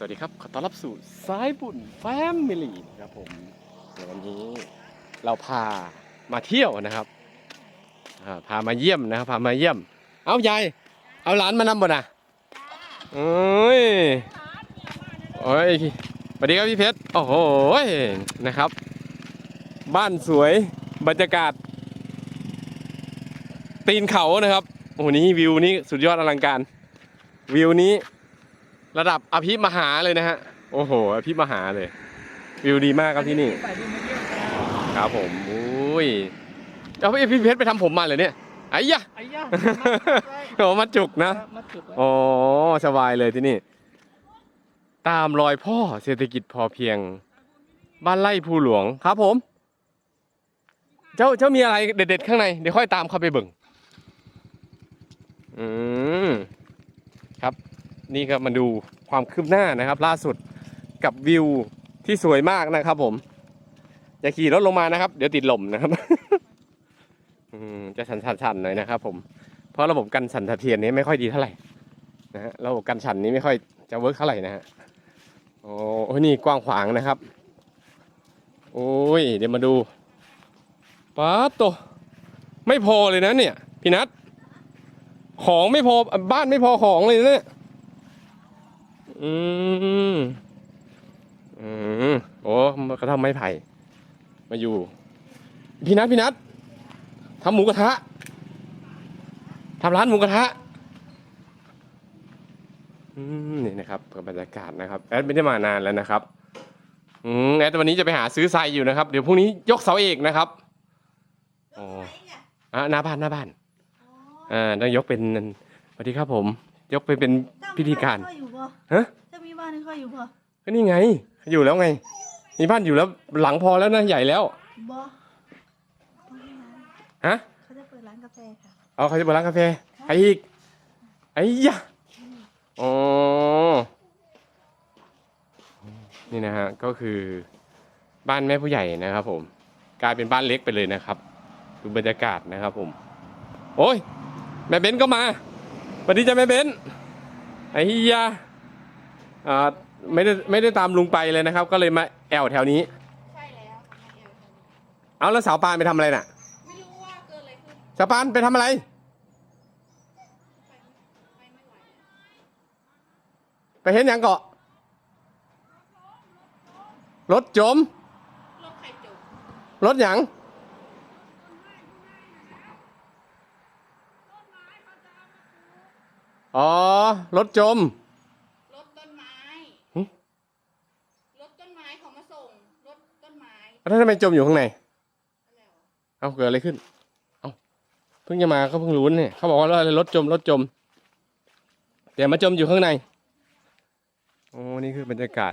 สวัสดีครับ ขอต้อนรับสู่สายบุญแฟมิลี่นะครับผมเดี๋ยววันนี้เราพามาเที่ยวนะครับอ่าพามาเยี่ยมนะครับ พามาเยี่ยม เอายายเอาหลานมานำบ่นะโอ้ยโอ้ยสวัสดีครับพี่เพชรโอ้โหนะครับ บ้านสวยบรรยากาศ ตีนเขานะครับโอ้โหนี่วิวนี้สุดยอดอลังการ วิวนี้ ระดับอภิมหาเลยนะฮะ โอ้โห อภิมหาเลย วิวดีมากครับที่นี่ ครับผมอุ้ยเอาพี่พี่เพชรไปทำผมมาเลยเนี่ยไอ้ยะไอ้ย่าโอ้มาจุกนะมัดจุดไว้อ๋อสบายเลยที่นี่ ตามรอยพ่อเศรษฐกิจพอเพียง บ้านไร่ภูหลวงครับผม เจ้าเจ้ามีอะไรเด็ดๆข้างในเดี๋ยวค่อยตามเข้าไปเบิ่งอืมครับ นี่ก็มาดูความคืบหน้านะครับ ล่าสุดกับวิวที่สวยมากนะครับ ผมอย่าขี่รถลงมานะครับ เดี๋ยวติดลมนะครับจะชันๆๆหน่อยนะครับผมเพราะระบบกันสั่นสะเทือนนี้ไม่ค่อยดีเท่าไหร่นะฮะระบบกันสั่นนี้ไม่ค่อยจะเวิร์กเท่าไหร่นะฮะโอ้โหนี่กว้างขวางนะครับ โอ้ยเดี๋ยวมาดูป๊าโตไม่พอเลยนะเนี่ย พี่นัทของไม่พอบ้านไม่พอของเลยนะเนี่ย อืมอืมโอ้กระทำไม้ไผ่ มาอยู่ พี่นัทพี่นัททำหมูกระทะทำร้านหมูกระทะอืมนี่นะครับเปิดบรรยากาศนะครับแอดไม่ได้มานานแล้วนะครับอืมแอดวันนี้จะไปหาซื้อไซอยู่นะครับ เดี๋ยวพรุ่งนี้ยกเสาเอกนะครับอ๋ออะหน้าบ้านหน้าบ้านอ่าต้องยกเป็นสวัสดีครับผม ยกไปเป็นพิธีการเจ้มี บ้นให้ข้อยอยู่บ่ฮะจะมีบ้านให้ค่อยอยู่บ่ก็นี่ไง อยู่แล้วไง มีบ้านอยู่แล้ว หลังพอแล้วนะใหญ่แล้วบ่ฮะเขาจะเปิดร้านกาแฟค่ะเอาเขาจะเปิดร้านกาแฟใครอีกไอ้ยะอ๋อนี่นะฮะก็คือบ้านแม่ผู้ใหญ่นะครับ ผม กลายเป็นบ้านเล็กไปเลยนะครับดูบรรยากาศนะครับ ผม โอ้ยแม่เบนก็มาสวัสดีจ้ะแม่เบนไอ้ยะ อ่าไม่ได้ไม่ได้ตามลุงไปเลยนะครับ ก็เลยมาแอวแถวนี้ ใช่แล้วมาเอวเอาแล้วสาวปานไปทำอะไรน่ะ ไม่รู้ว่าเกิดอะไรขึ้นสาวปานไปทำอะไร ไปไปไม่ไหวไปเห็นหยังเกาะ รถจม รถไข่จุกรถหยัง อ๋อ รถจม รถต้นไม้ หึ รถต้นไม้เขามาส่ง รถต้นไม้ แล้วทำไมจมอยู่ข้างในแล้วเอาเกิดอะไรขึ้น เอาเพิ่งจะมาเขาเพิ่งรู้เนี่ยเขาบอกว่ารถจมรถจม แต่มาจมอยู่ข้างในโอ้นี่คือบรรยากาศ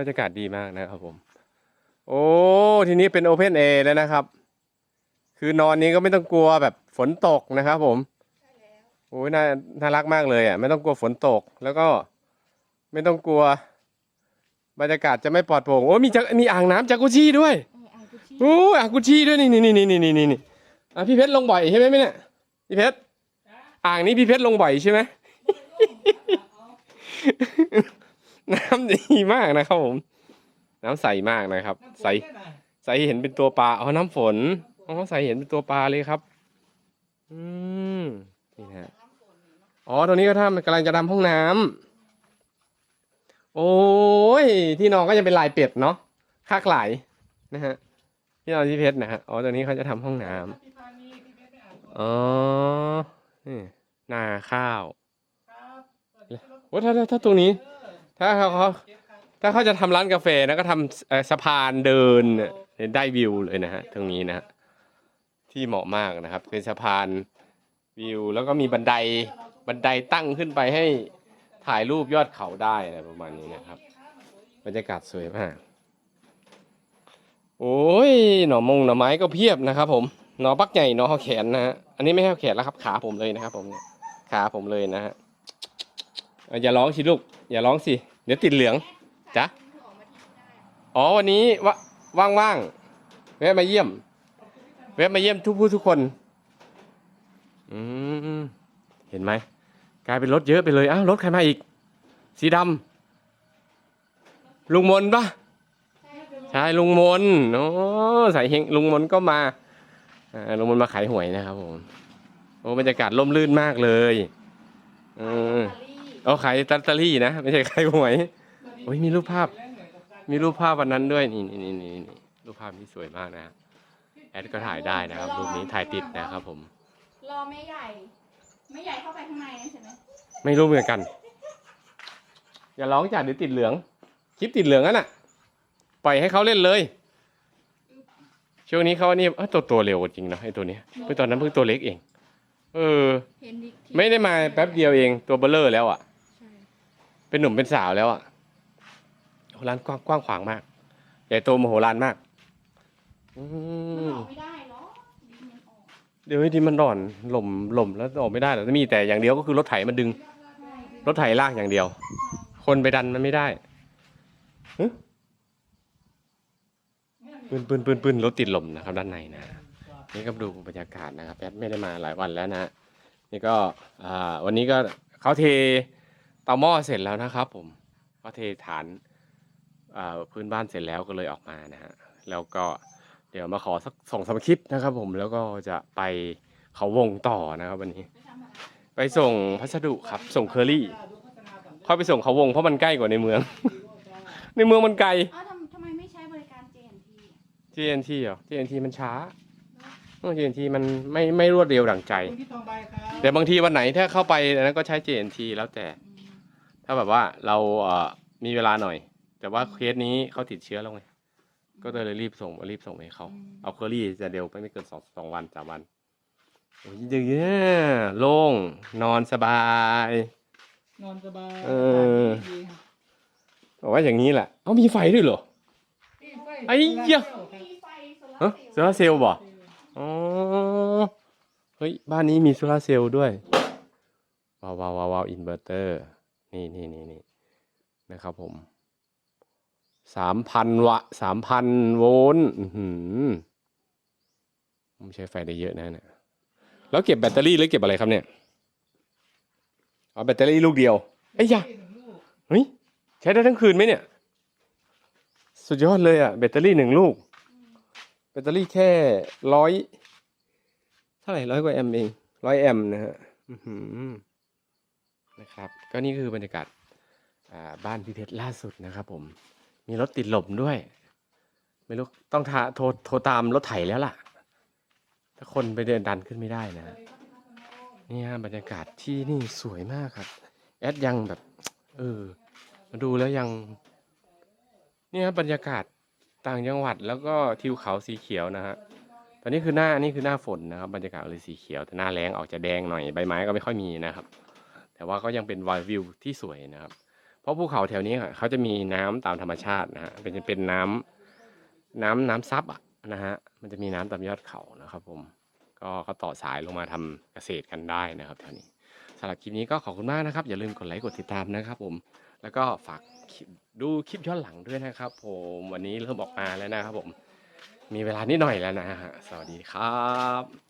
บรรยากาศดีมากนะครับผม โอ้ทีนี้เป็นโอเพนเอแล้วนะครับ คือนอนนี้ก็ไม่ต้องกลัวแบบฝนตกนะครับ ผมใช่แล้วโอ้ยน่าน่ารักมากเลยอะไม่ต้องกลัวฝนตก แล้วก็ไม่ต้องกลัว บรรยากาศจะไม่ปลอดโปร่งโอ้ยมีจักมีอ่างน้ำจากุชี่ด้วยเออเอากุชชี่โอ้ยอ่างกุชี่ด้วยนี่นี่นี่นี่นี่นี่นี่อะพี่เพชรลงบ่อยใช่ไหมเนี่ยพี่เพชรอ่างนี้พี่เพชรลงบ่อยใช่ไหม น้ำดีมากนะครับผม น้ำใสมากนะครับ ใสใสเห็นเป็นตัวปลาอ๋อน้ำฝนอ๋อใสเห็นเป็นตัวปลาเลยครับ อืมนี่นะฮะน้ำฝนเนอะอ๋อตรงนี้ก็ทำกำลังจะทำห้องน้ำ โอ้ย ที่นอนก็จะเป็นลายเป็ดเนาะคากหลายนะฮะ ที่นอนที่เพชรนะฮะ อ๋อตรงนี้เขาจะทำห้องน้ำอ๋อ นี่นาข้าวโอ้ถ้าถ้าถ้าตรงนี้ ถ้าเขาเขาถ้าเขาจะทำร้านกาแฟนะก็ทำเอ่อสะพานเดินเนี่ยได้วิวเลยนะฮะตรงนี้นะฮะที่เหมาะมากนะครับเป็นสะพานวิว แล้วก็มีบันไดบันไดตั้งขึ้นไปให้ ถ่ายรูปยอดเขาได้อะไรประมาณนี้นะครับบรรยากาศสวยมากโอ้ยหน่อมงหน่อไม้ก็เพียบนะครับ ผมหน่อปักใหญ่หน่อข้าแขนนะฮะอันนี้ไม่ใช่ข้าแขนแล้วครับ ขาผมเลยนะครับ ผมเนี่ยขาผมเลยนะฮะอย่าร้องสิลูกอย่าร้องสิเดี๋ยวติดเหลืองจ๊ะอ๋อวันนี้วะว่างๆแวะมาเยี่ยมแวะมาเยี่ยมทุกผู้ทุกคน อืมเห็นไหม กลายเป็นรถเยอะไปเลยอ้าวรถใครมาอีก สีดลุงมนปะใช่ลุงมนโอ้สายเฮงลุงมนก็มาอ่าลุงมนมาขายหวยนะครับผมโอ้บรรยากาศร่มรื่นมากเลยเออลอตเตอรี่เอาขายลอตเตอรี่นะไม่ใช่ขายหวยโอ้ยมีรูปภาพ มีรูปภาพวันนั้นด้วยนี่นี่นี่นี่รูปภาพนี้สวยมากนะแอดก็ถ่ายได้นะครับรูปนี้ถ่ายติดนะครับผมรอแม่ใหญ่ แม่ใหญ่เข้าไปข้างในใช่ไหมไม่รู้เหมือนกัน อย่าร้องจัดเดี๋ยวติดเหลือง คลิปติดเหลืองนั่นน่ะ ปล่อยให้เขาเล่นเลย ช่วงนี้เขานี่เอ้ยตัวตัวเร็วจริงนะไอ้ตัวเนี้ยเมื่อตอนนั้นเพิ่งตัวเล็กเอง เออ เห็นอีกทีไม่ได้มาแป๊บเดียวเองตัวเบลเลอร์แล้วอะ ใช่เป็นหนุ่มเป็นสาวแล้วอะโหร้านกว้างกว้างขวางมาก ใหญ่โตมโหฬารมากอืมันมออกไม่ได้หรอดินมันออก เดี๋ยวให้ดีมันด่อนหล่มหล่มแล้วออกไม่ได้หรอกมีแต่อย่างเดียวก็คือรถไถมันดึง รถไถลากอย่างเดียว คนไปดันมันไม่ได้ปืนปืนปืนปืนรถติดหล่มนะครับ ด้านในนะนี่ก็ดูบรรยากาศนะครับแอดไม่ได้มาหลายวันแล้วนะนี่ก็วันนี้ก็เขาเทเตาหม้อเสร็จแล้วนะครับ ผมเขาเทฐานพื้นบ้านเสร็จแล้วก็เลยออกมานะฮะแล้วก็ เดี๋ยวมาขอสักสองสามคลิปนะครับ ผมแล้วก็จะไปเขาวงต่อนะครับวันนี้ไปทำอะไรไปส่งพัสดุครับ ส่งเคอรี่ค่อยไปส่งเขาวงเพราะมันใกล้กว่าในเมือง ในเมืองมันไกล อ้าวทำทำไมไม่ใช้บริการ JNT อะ TNT เหรอ TNT มันช้าเออ TNT มันไม่ไม่รวดเร็วดั่งใจ คุณที่ทองใบครับ แต่บางทีวันไหนถ้าเข้าไปอันนั้นก็ใช้ TNT แล้วแต่ อืมถ้าแบบว่าเราเอ่อมีเวลาหน่อย แต่ว่าเคสนี้เขาติดเชื้อแล้วไง ก็เลยรีบส่งรีบส่งไปให้เขาเอาเคอรี่จะเร็วไปไม่เกินสองสองวันสามวันโอ้ยเยอะแยะโล่งนอนสบาย นอนสบายเออ ดีครับบอกว่าอย่างนี้แหละเอ้ามีไฟด้วยเหรอไอ้เหี้ยมีไฟโซลาฮะร์โซเซลล์ลาร์เซลล์บ่อ๋อเฮ้ยบ้านนี้มีโซลาร์เซลล์ด้วยว้าวว้าวว้าวว้าวอินเวอร์เตอร์นี่นี่นี่นี่นะครับผม สามพันวะสามพันโวลต์อื้อหือผมใช้ไฟได้เยอะนะเนี่ยแล้วเก็บแบตเตอรี่หรือเก็บอะไรครับเนี่ยเอาแบตเตอรี่ลูกเดียวไอ้ยยะเฮ้ยใช้ได้ทั้งคืนไหมเนี่ย สุดยอดเลยอะแบตเตอรี่หนึ่งลูก แบตเตอรี่แค่ร้อยเท่าไหร่ร้อยกว่าแอมป์เองร้อยแอมป์นะฮะอื้อหือนะครับ ก็นี่คือบรรยากาศอ่าบ้านพี่เพชรล่าสุดนะครับผม มีรถติดหลมด้วย ไม่รู้ต้องทาโทรโทรตามรถไถแล้วล่ะ ถ้าคนไปเดินดันขึ้นไม่ได้นะนี่ฮะบรรยากาศที่นี่สวยมากครับ แอดยังแบบ เออ มาดูแล้วยังนี่ครับบรรยากาศต่างจังหวัดแล้วก็ทิวเขาสีเขียวนะฮะ ตอนนี้คือหน้านี่คือหน้าฝนนะครับ บรรยากาศเลยสีเขียวแต่หน้าแรงออกจะแดงหน่อยใบไม้ก็ไม่ค่อยมีนะครับ แต่ว่าก็ยังเป็นวายวิวที่สวยนะครับ เพราะภูเขาแถวนี้เขาจะมีน้ำตามธรรมชาตินะฮะเป็นเป็นน้ำน้ำน้ำซับอะนะฮะมันจะมีน้ำตามยอดเขานะครับผมก็เขาต่อสายลงมาทำเกษตรกันได้นะครับแถวนี้สำหรับคลิปนี้ก็ขอบคุณมากนะครับ อย่าลืมกดไลค์กดติดตามนะครับผมแล้วก็ฝากดูคลิปย้อนหลังด้วยนะครับ ผมวันนี้เริ่มออกมาแล้วนะครับผมมีเวลานิดหน่อยแล้วนะฮะสวัสดีครับ